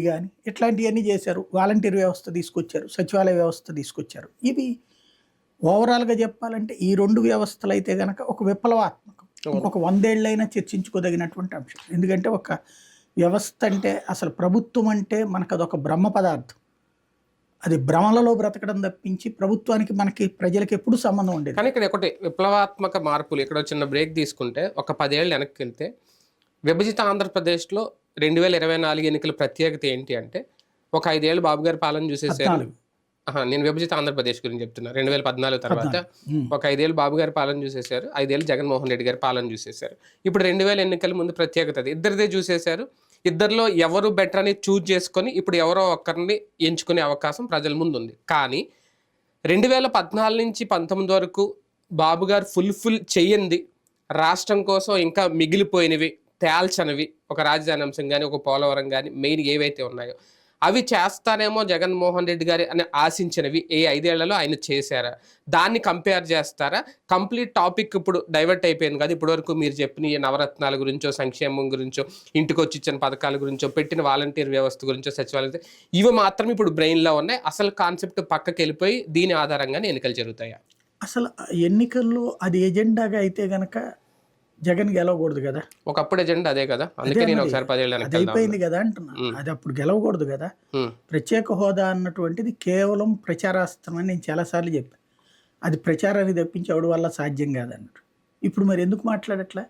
కానీ ఇట్లాంటివన్నీ చేశారు. వాలంటీర్ వ్యవస్థ తీసుకొచ్చారు. సచివాలయ వ్యవస్థ తీసుకొచ్చారు. ఇవి ఓవరాల్గా చెప్పాలంటే ఈ రెండు వ్యవస్థలు అయితే గనక ఒక విప్లవాత్మకం. ఇంకొక వందేళ్ళైనా చర్చించుకోదగినటువంటి అంశం. ఎందుకంటే ఒక వ్యవస్థ అంటే అసలు ప్రభుత్వం అంటే మనకు అదొక బ్రహ్మ పదార్థం. అది భ్రమలలో బ్రతకడం తప్పించి ప్రభుత్వానికి మనకి ప్రజలకు ఎప్పుడు సంబంధం ఉండేది. కానీ ఇక్కడ ఒకటి విప్లవాత్మక మార్పులు. ఇక్కడ ఒక చిన్న బ్రేక్ తీసుకుంటే ఒక పదేళ్ళు వెనక్కి వెళ్తే విభజిత ఆంధ్రప్రదేశ్లో రెండు వేల ఇరవై నాలుగు ఎన్నికల ప్రత్యేకత ఏంటి అంటే ఒక ఐదేళ్ళు బాబు గారి పాలన చూసేసారు నేను విభజిత ఆంధ్రప్రదేశ్ గురించి చెప్తున్నా. రెండు వేల పద్నాలుగు. తర్వాత. ఒక ఐదేళ్ళు బాబు గారి పాలన చూసేశారు ఐదేళ్ళు జగన్మోహన్ రెడ్డి గారి పాలన చూసేశారు. ఇప్పుడు రెండు వేల ఎన్నికల ముందు ప్రత్యేకత అది. ఇద్దరిదే చూసేశారు. ఇద్దరిలో ఎవరు బెటర్ అని చూజ్ చేసుకొని ఇప్పుడు ఎవరో ఒక్కరిని ఎంచుకునే అవకాశం ప్రజల ముందు ఉంది. కానీ రెండు వేల పద్నాలుగు నుంచి పంతొమ్మిది వరకు బాబు గారు ఫుల్ ఫుల్ చెయ్యంది రాష్ట్రం కోసం ఇంకా మిగిలిపోయినవి తేల్చనివి ఒక రాజధాని అంశం కానీ ఒక పోలవరం కానీ మెయిన్ ఏవైతే ఉన్నాయో అవి చేస్తారేమో జగన్మోహన్ రెడ్డి గారి అని ఆశించినవి ఏ ఐదేళ్ళలో ఆయన చేశారా? దాన్ని కంపేర్ చేస్తారా? కంప్లీట్ టాపిక్ ఇప్పుడు డైవర్ట్ అయిపోయింది కదా ఇప్పటివరకు మీరు చెప్పిన ఈ నవరత్నాల గురించో సంక్షేమం గురించో ఇంటికి వచ్చి ఇచ్చిన పథకాల గురించో పెట్టిన వాలంటీర్ వ్యవస్థ గురించో సచివాలయం ఇవి మాత్రం ఇప్పుడు బ్రెయిన్లో ఉన్నాయి. అసలు కాన్సెప్ట్ పక్కకి వెళ్ళిపోయి దీని ఆధారంగానే ఎన్నికలు జరుగుతాయా? అసలు ఎన్నికల్లో అది ఎజెండాగా అయితే గనక జగన్ గెలవకూడదు కదా. ఒకప్పుడు ఎజెండా అదే కదా. అందుకే నేను. ఒకసారి అది అయిపోయింది కదా అంటున్నా. అది అప్పుడు గెలవకూడదు కదా. ప్రత్యేక హోదా అన్నటువంటిది కేవలం ప్రచారాస్త్రం అని నేను చాలాసార్లు చెప్పాను అది ప్రచారానికి తప్పించి ఎవడి వల్ల సాధ్యం కాదన్నట్టు ఇప్పుడు మరి ఎందుకు మాట్లాడట్లా?